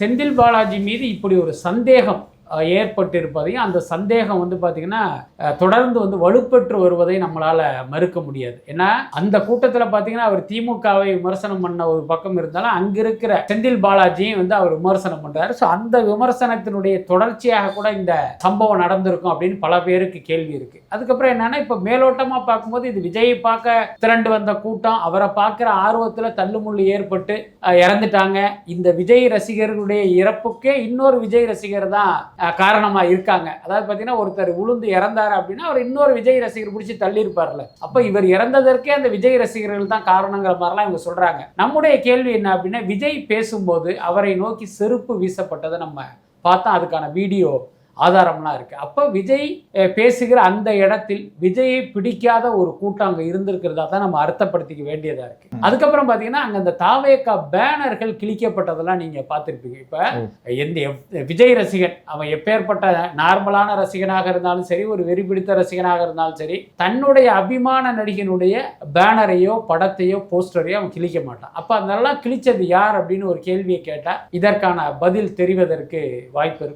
செந்தில் பாலாஜி மீது இப்படி ஒரு சந்தேகம் ஏற்பட்டிருப்பதையும் அந்த சந்தேகம் வந்து பார்த்திங்கன்னா தொடர்ந்து வந்து வலுப்பெற்று வருவதை நம்மளால் மறுக்க முடியாது. ஏன்னா அந்த கூட்டத்தில் பார்த்தீங்கன்னா அவர் திமுகவை விமர்சனம் பண்ண ஒரு பக்கம் இருந்தாலும் அங்கே இருக்கிற செந்தில் பாலாஜியும் வந்து அவர் விமர்சனம் பண்ணுறாரு ஸோ அந்த விமர்சனத்தினுடைய தொடர்ச்சியாக கூட இந்த சம்பவம் நடந்திருக்கும் அப்படின்னு பல பேருக்கு கேள்வி இருக்குது அதுக்கப்புறம் என்னென்னா இப்போ மேலோட்டமாக பார்க்கும்போது இது விஜயை பார்க்க திரண்டு வந்த கூட்டம் அவரை பார்க்குற ஆர்வத்தில் தள்ளுமுள்ளு ஏற்பட்டு இறந்துட்டாங்க. இந்த விஜய் ரசிகர்களுடைய இறப்புக்கே இன்னொரு விஜய் ரசிகர் தான் அஹ், காரணமா இருக்காங்க. அதாவது பார்த்தீங்கன்னா ஒருத்தர் உளுந்து இறந்தாரு அப்படின்னா அவர் இன்னொரு விஜய் ரசிகர் பிடிச்சி தள்ளியிருப்பார்ல. அப்போ இவர் இறந்ததற்கே அந்த விஜய் ரசிகர்கள் தான் காரணங்கிற மாதிரிலாம் இவங்க சொல்றாங்க. நம்முடைய கேள்வி என்ன அப்படின்னா விஜய் பேசும்போது அவரை நோக்கி செருப்பு வீசப்பட்டதை நம்ம பார்த்தா அதுக்கான வீடியோ ஆதாரம்லாம் இருக்கு. அப்போ விஜய் பேசுகிற அந்த இடத்தில் விஜயை பிடிக்காத ஒரு கூட்டம் அங்கே இருந்திருக்கிறதா தான் நம்ம அர்த்தப்படுத்திக்க வேண்டியதா இருக்கு. அதுக்கப்புறம் பார்த்தீங்கன்னா அங்கே அந்த தாவேக்கா பேனர்கள் கிழிக்கப்பட்டதெல்லாம் நீங்க பார்த்துருப்பீங்க. இப்போ எந்த விஜய் ரசிகன் அவன் எப்பேற்பட்ட நார்மலான ரசிகனாக இருந்தாலும் சரி ஒரு வெறி பிடித்த ரசிகனாக இருந்தாலும் சரி தன்னுடைய அபிமான நடிகனுடைய பேனரையோ படத்தையோ போஸ்டரையோ அவன் கிழிக்க மாட்டான். அப்போ அதெல்லாம் கிழிச்சது யார் அப்படின்னு ஒரு கேள்வியை கேட்டால் இதற்கான பதில் தெரிவதற்கு வாய்ப்பு இருக்கு.